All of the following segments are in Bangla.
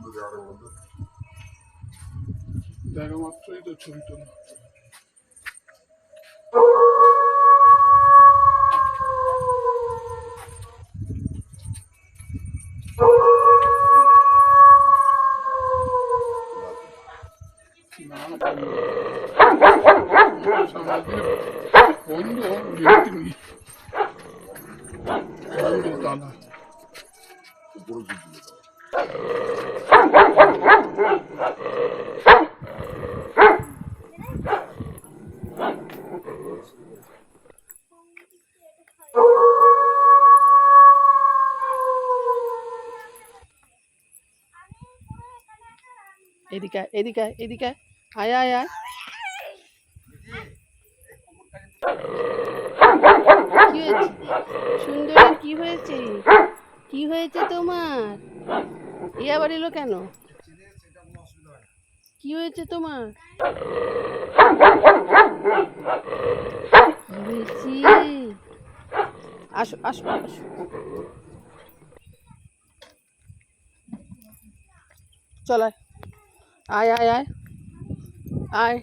yaşında bir araba oldu. Bergamatto'yu da çürüdüm. Oyunu da oğlum gerektim iyi. Oyunu da dana. Burası gibi. এদিকে এদিকে এদিকে আয়। আয় আয় কি হয়েছে? সুন্দরী কি হয়েছে? কি হয়েছে তোমার? আবার এলো কেন? কি হয়েছে তোমার? আসো চল আয় আয় আয়। আয়।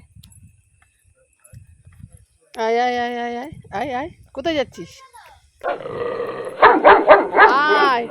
আয় আয় আয় আয় আয়। আয় আয়। কোথায় যাচ্ছিস? আয়।